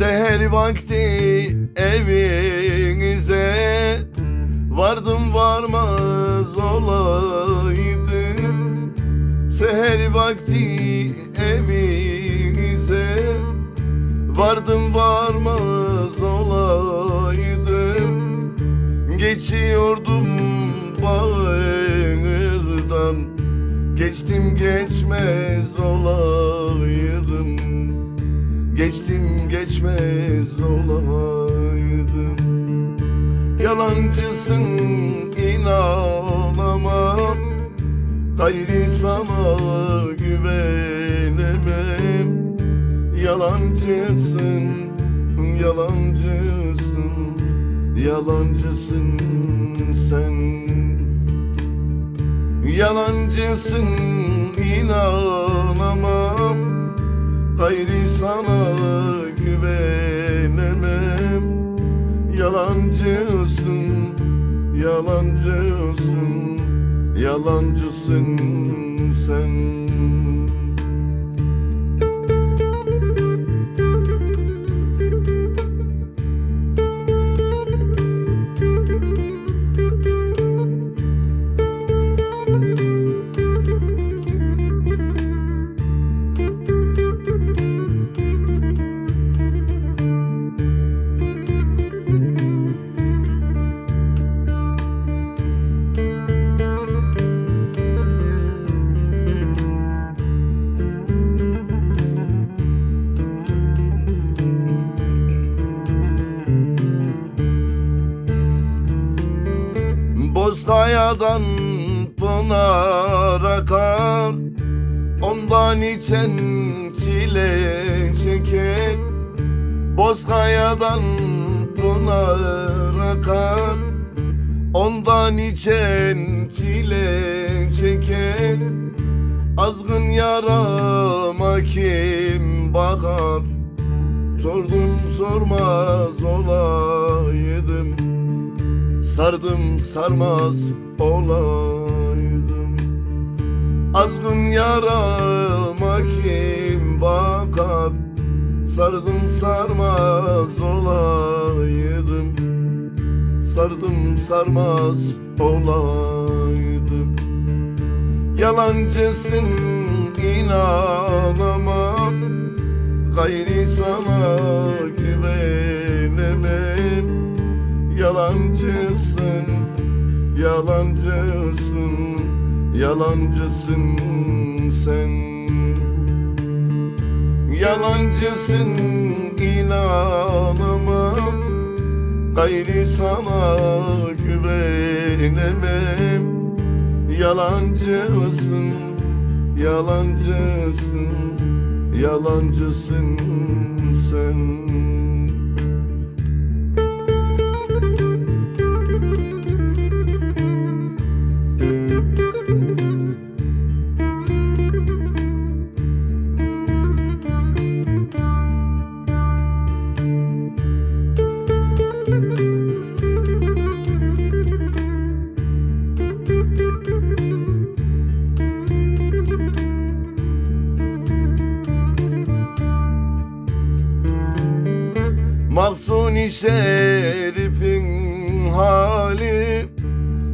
Seher vakti evinize Vardım varmaz olaydım. Seher vakti evinize Vardım varmaz olaydım. Geçiyordum bağınızdan Geçtim geçmez olaydım Geçtim geçmez olaydım. Yalancısın inanamam. Gayri sana güvenemem. Yalancısın, yalancısın Yalancısın sen. Yalancısın inanamam Gayri sana güvenemem. Yalancısın, yalancısın Yalancısın sen Bozkaya'dan pınar akar Ondan içen çile çeker. Bozkaya'dan pınar akar Ondan içen çile çeker. Azgın yarama kim bakar? Sordum sormaz olaydım Sardım sarmaz olaydım. Azgın yarama kim bakar? Sardım sarmaz olaydım. Sardım sarmaz olaydım. Yalancısın inanamam. Gayri sana Yalancısın, yalancısın, yalancısın sen. Yalancısın inanamam Gayri sana güvenemem. Yalancısın, yalancısın, yalancısın sen Mahsuni Şerif'in hali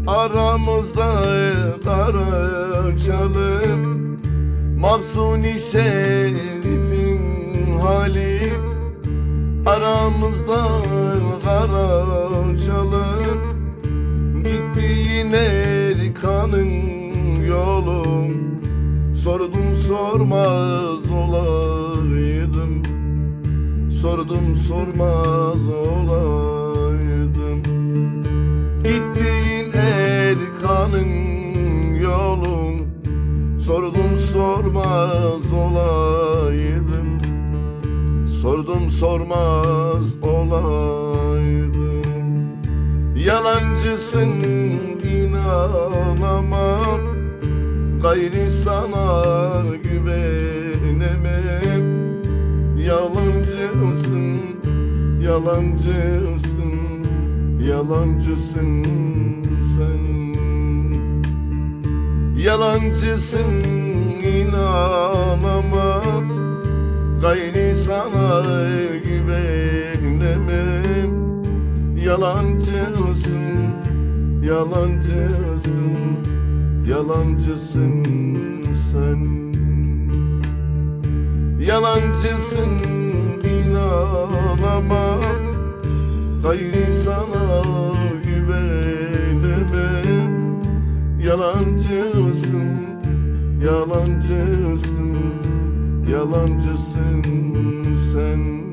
Aramızda kara çalıp Mahsuni Şerif'in hali Aramızda kara çalıp Gittiğin erkanın yolun Sordum sormaz olaydım Sordum sormaz olaydım. Gittiğin erkanın yolun. Sordum sormaz olaydım. Sordum sormaz olaydım. Yalancısın inanamam. Gayri sana güvenemem Yalancısın, yalancısın, yalancısın sen. Yalancısın inanamam Gayri sana güven Yalancısın Yalancısın Yalancısın sen Yalancısın inanamam. Gayri sana güvenemem Yalancısın Yalancısın Yalancısın sen